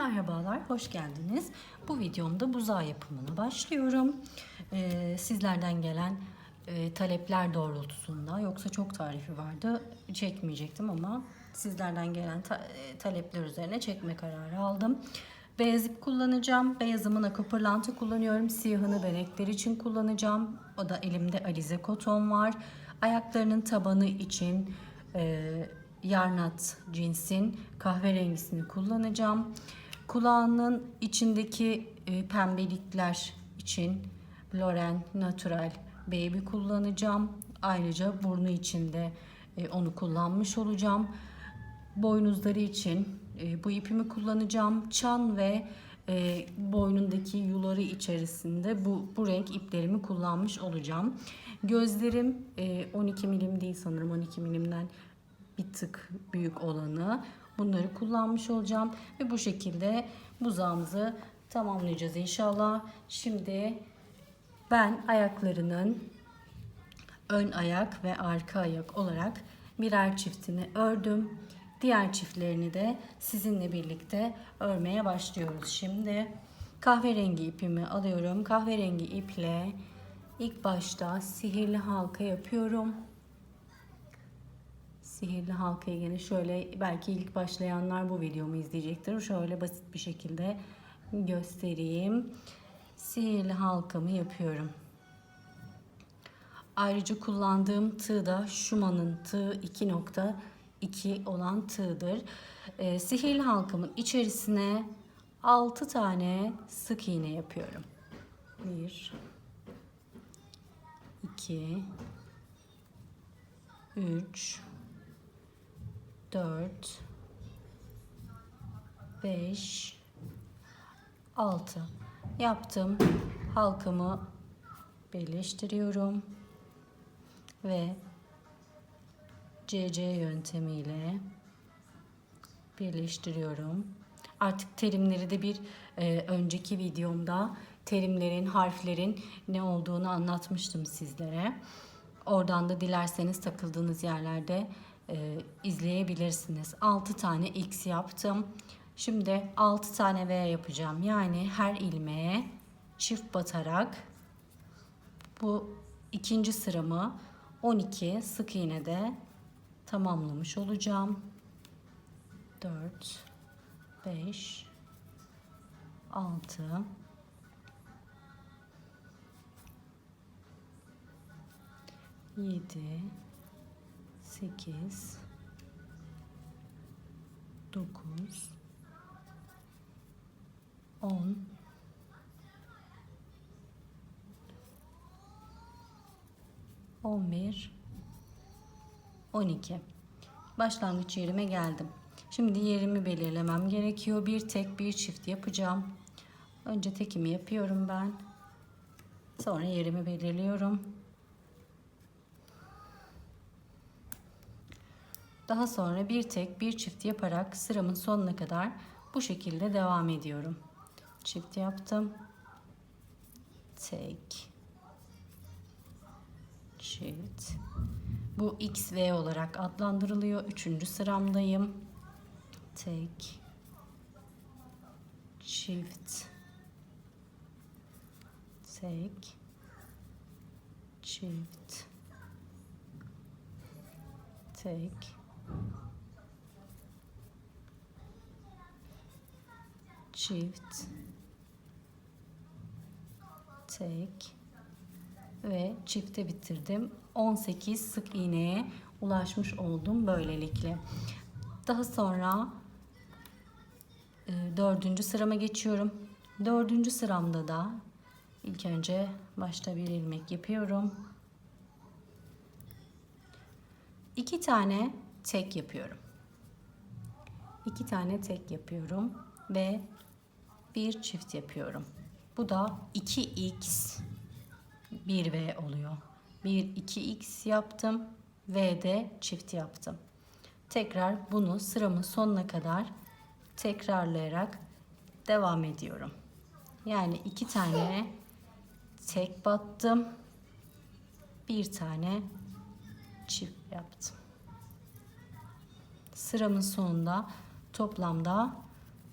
Merhabalar, hoş geldiniz. Bu videomda buzağı yapımına başlıyorum. Ee, sizlerden gelen e, talepler doğrultusunda, yoksa çok tarifi vardı, çekmeyecektim ama sizlerden gelen ta- e, talepler üzerine çekme kararı aldım. Beyaz ip kullanacağım. Beyazımın akopırlantı kullanıyorum. Siyahını benekler için kullanacağım. O da elimde alize koton var. Ayaklarının tabanı için e, yarnat cinsin kahverengisini kullanacağım. Kulağının içindeki e, pembelikler için Loren Natural Baby kullanacağım. Ayrıca burnu için de e, onu kullanmış olacağım. Boynuzları için e, bu ipimi kullanacağım. Çan ve e, boynundaki yuları içerisinde bu, bu renk iplerimi kullanmış olacağım. Gözlerim e, 12 milim değil sanırım 12 milimden bir tık büyük olanı. Bunları kullanmış olacağım ve bu şekilde buzağımızı tamamlayacağız inşallah. Şimdi ben ayaklarının ön ayak ve arka ayak olarak birer çiftini ördüm. Diğer çiftlerini de sizinle birlikte örmeye başlıyoruz. Şimdi kahverengi ipimi alıyorum. Kahverengi iple ilk başta sihirli halka yapıyorum. Sihirli halkayı yine şöyle belki ilk başlayanlar bu videomu izleyecektir. Şöyle basit bir şekilde göstereyim. Sihirli halkamı yapıyorum. Ayrıca kullandığım tığ da Schumann'ın tığı 2.2 olan tığdır. Ee, sihirli halkamın içerisine 6 tane sık iğne yapıyorum. 1 2 3 4 5 6 yaptım. Halkamı birleştiriyorum ve CC yöntemiyle birleştiriyorum. Artık terimleri de bir e, önceki videomda terimlerin, harflerin ne olduğunu anlatmıştım sizlere. Oradan da dilerseniz takıldığınız yerlerde e, izleyebilirsiniz. 6 tane X yaptım. Şimdi 6 tane V yapacağım. Yani her ilmeğe çift batarak bu ikinci sıramı 12 sık iğnede tamamlamış olacağım. 4 5 6 7 8 9 10 11 12 Başlangıç yerime geldim. Şimdi yerimi belirlemem gerekiyor. Bir tek bir çift yapacağım. Önce tekimi yapıyorum ben. Sonra yerimi belirliyorum. Daha sonra bir tek bir çift yaparak sıramın sonuna kadar bu şekilde devam ediyorum. Çift yaptım. Tek. Çift. Bu XV olarak adlandırılıyor. Üçüncü sıramdayım. Tek. Çift. Tek. Çift. Tek. Çift. Tek ve çifte bitirdim. 18 sık iğneye ulaşmış oldum böylelikle. Daha sonra e, dördüncü sırama geçiyorum. Dördüncü sıramda da ilk önce başta bir ilmek yapıyorum. İki tane tek yapıyorum. İki tane tek yapıyorum ve bir çift yapıyorum. Bu da 2x 1V oluyor. 1 2x yaptım. V'de çift yaptım. Tekrar bunu sıramın sonuna kadar tekrarlayarak devam ediyorum. Yani iki tane tek battım. Bir tane çift yaptım. Sıramın sonunda toplamda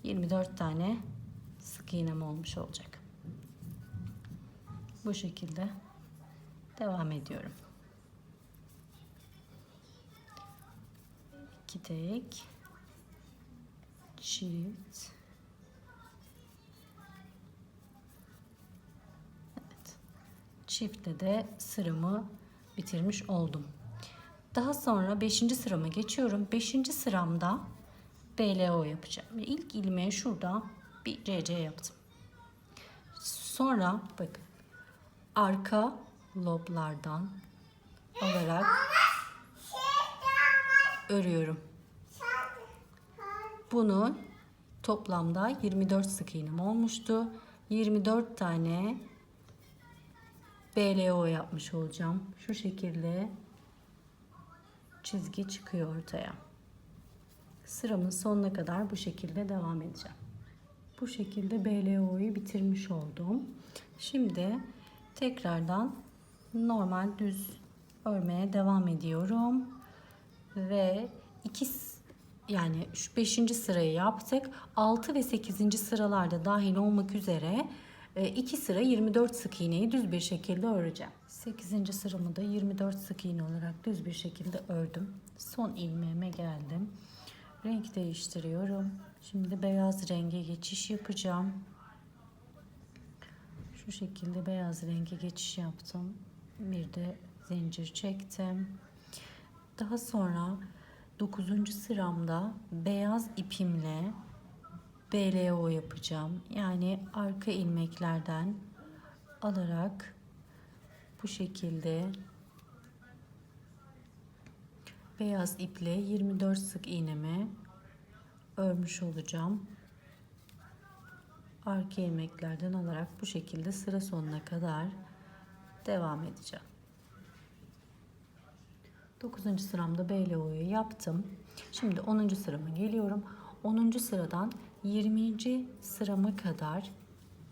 24 tane sık iğnem olmuş olacak. Bu şekilde devam ediyorum. İki tek çift Evet. Çiftle de sıramı bitirmiş oldum. Daha sonra 5. sırama geçiyorum. 5. sıramda BLO yapacağım. İlk ilmeği şurada bir CC yaptım. Sonra bakın arka loblardan alarak örüyorum. Bunu toplamda 24 sık iğnem olmuştu. 24 tane BLO yapmış olacağım. Şu şekilde çizgi çıkıyor ortaya. Sıramın sonuna kadar bu şekilde devam edeceğim. Bu şekilde BLO'yu bitirmiş oldum. Şimdi tekrardan normal düz örmeye devam ediyorum. Ve iki s- yani şu 5. sırayı yaptık. 6 ve 8. sıralarda dahil olmak üzere 2 sıra 24 sık iğneyi düz bir şekilde öreceğim. 8. sıramı da 24 sık iğne olarak düz bir şekilde ördüm. Son ilmeğime geldim. Renk değiştiriyorum. Şimdi beyaz renge geçiş yapacağım. Şu şekilde beyaz renge geçiş yaptım. Bir de zincir çektim. Daha sonra 9. sıramda beyaz ipimle BLO yapacağım. Yani arka ilmeklerden alarak bu şekilde beyaz iple 24 sık iğnemi örmüş olacağım. Arka ilmeklerden alarak bu şekilde sıra sonuna kadar devam edeceğim. 9. sıramda BLO'yu yaptım. Şimdi 10. sırama geliyorum. 10. sıradan 20. sırama kadar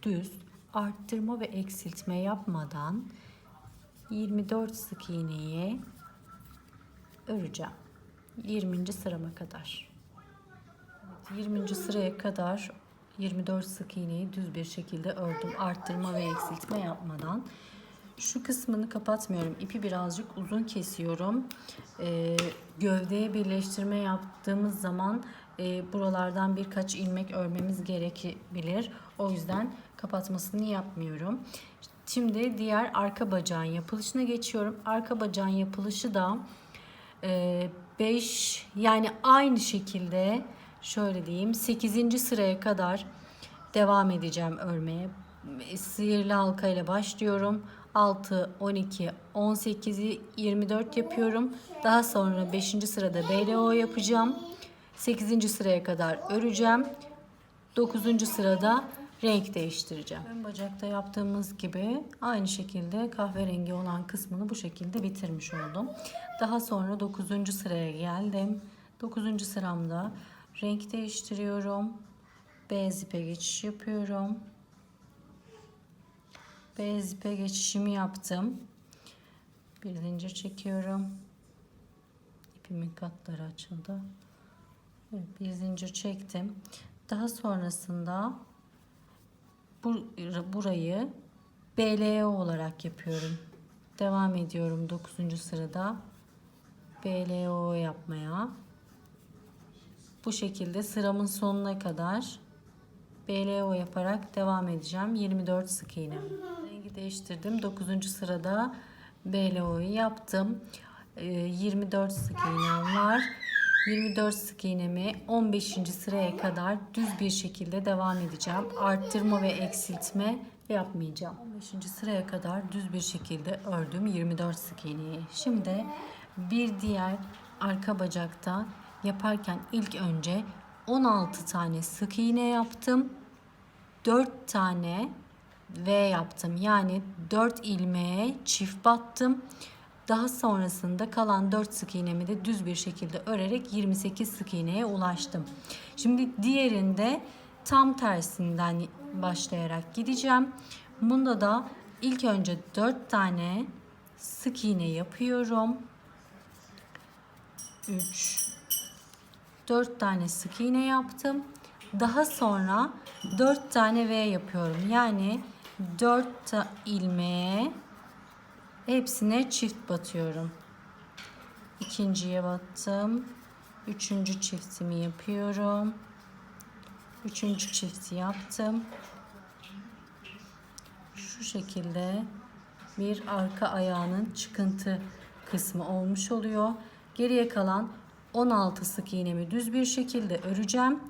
düz arttırma ve eksiltme yapmadan 24 sık iğneyi öreceğim. 20. sırama kadar. Evet, 20. sıraya kadar 24 sık iğneyi düz bir şekilde ördüm. Arttırma ve eksiltme yapmadan. Şu kısmını kapatmıyorum. İpi birazcık uzun kesiyorum. Ee, gövdeye birleştirme yaptığımız zaman e, buralardan birkaç ilmek örmemiz gerekebilir. O yüzden kapatmasını yapmıyorum. Şimdi diğer arka bacağın yapılışına geçiyorum. Arka bacağın yapılışı da 5 yani aynı şekilde şöyle diyeyim 8. sıraya kadar devam edeceğim örmeye. Sihirli halka ile başlıyorum. 6, 12, 18'i 24 yapıyorum. Daha sonra 5. sırada BLO yapacağım. 8. sıraya kadar öreceğim. 9. sırada renk değiştireceğim. Ön bacakta yaptığımız gibi aynı şekilde kahverengi olan kısmını bu şekilde bitirmiş oldum. Daha sonra 9. sıraya geldim. 9. sıramda renk değiştiriyorum. Beyaz ipe geçiş yapıyorum. Beyaz ipe geçişimi yaptım. Bir zincir çekiyorum. İpimin katları açıldı. Bir zincir çektim. Daha sonrasında bu, burayı BLO olarak yapıyorum. Devam ediyorum 9. sırada. BLO yapmaya. Bu şekilde sıramın sonuna kadar BLO yaparak devam edeceğim. 24 sık iğne. Rengi değiştirdim. 9. sırada BLO'yu yaptım. Ee, 24 sık iğnem var. 24 sık iğnemi 15. sıraya kadar düz bir şekilde devam edeceğim. Arttırma ve eksiltme yapmayacağım. 15. sıraya kadar düz bir şekilde ördüm 24 sık iğneyi. Şimdi bir diğer arka bacakta yaparken ilk önce 16 tane sık iğne yaptım. 4 tane V yaptım. Yani 4 ilmeğe çift battım. Daha sonrasında kalan 4 sık iğnemi de düz bir şekilde örerek 28 sık iğneye ulaştım. Şimdi diğerinde tam tersinden başlayarak gideceğim. Bunda da ilk önce 4 tane sık iğne yapıyorum. 3 4 tane sık iğne yaptım. Daha sonra 4 tane V yapıyorum. Yani 4 ta ilmeğe hepsine çift batıyorum. İkinciye battım. Üçüncü çiftimi yapıyorum. Üçüncü çifti yaptım. Şu şekilde bir arka ayağının çıkıntı kısmı olmuş oluyor. Geriye kalan 16 sık iğnemi düz bir şekilde öreceğim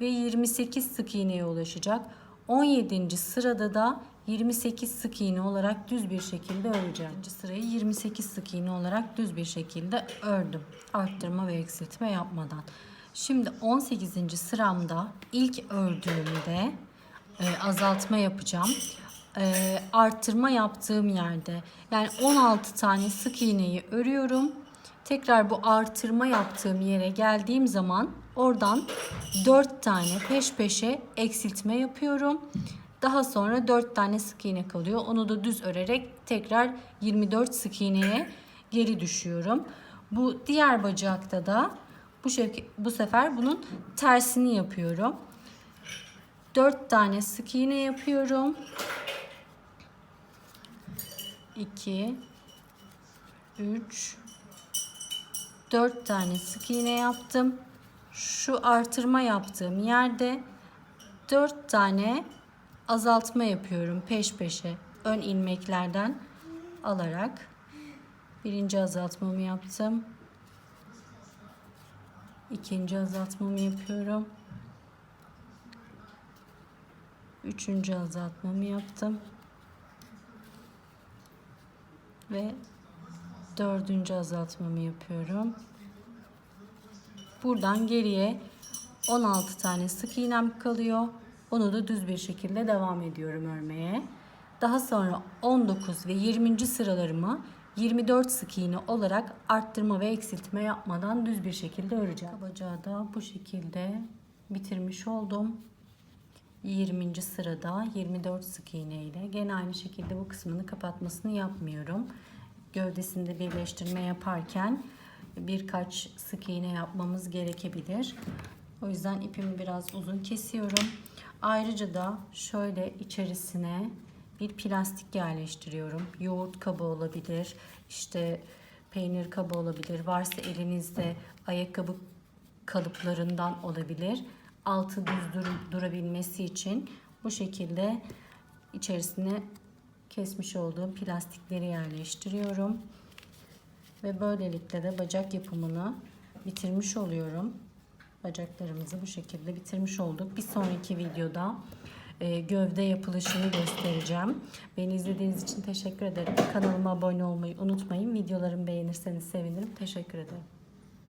ve 28 sık iğneye ulaşacak. 17. sırada da 28 sık iğne olarak düz bir şekilde öreceğim. İkinci Sırayı 28 sık iğne olarak düz bir şekilde ördüm. Arttırma ve eksiltme yapmadan. Şimdi 18. sıramda ilk ördüğümde e, azaltma yapacağım. E, arttırma yaptığım yerde yani 16 tane sık iğneyi örüyorum. Tekrar bu artırma yaptığım yere geldiğim zaman oradan 4 tane peş peşe eksiltme yapıyorum. Daha sonra 4 tane sık iğne kalıyor. Onu da düz örerek tekrar 24 sık iğneye geri düşüyorum. Bu diğer bacakta da bu bu sefer bunun tersini yapıyorum. 4 tane sık iğne yapıyorum. 2 3 4 tane sık iğne yaptım. Şu artırma yaptığım yerde 4 tane azaltma yapıyorum peş peşe ön ilmeklerden alarak. Birinci azaltmamı yaptım. İkinci azaltmamı yapıyorum. Üçüncü azaltmamı yaptım. Ve dördüncü azaltmamı yapıyorum. Buradan geriye 16 tane sık iğnem kalıyor. Onu da düz bir şekilde devam ediyorum örmeye. Daha sonra 19 ve 20. sıralarımı 24 sık iğne olarak arttırma ve eksiltme yapmadan düz bir şekilde öreceğim. Bacağı da bu şekilde bitirmiş oldum. 20. sırada 24 sık iğne ile gene aynı şekilde bu kısmını kapatmasını yapmıyorum. Gövdesinde birleştirme yaparken birkaç sık iğne yapmamız gerekebilir. O yüzden ipimi biraz uzun kesiyorum. Ayrıca da şöyle içerisine bir plastik yerleştiriyorum. Yoğurt kabı olabilir, işte peynir kabı olabilir. Varsa elinizde ayakkabı kalıplarından olabilir. Altı düz dur- durabilmesi için bu şekilde içerisine kesmiş olduğum plastikleri yerleştiriyorum. Ve böylelikle de bacak yapımını bitirmiş oluyorum. Bacaklarımızı bu şekilde bitirmiş olduk. Bir sonraki videoda e, gövde yapılışını göstereceğim. Beni izlediğiniz için teşekkür ederim. Kanalıma abone olmayı unutmayın. Videolarımı beğenirseniz sevinirim. Teşekkür ederim.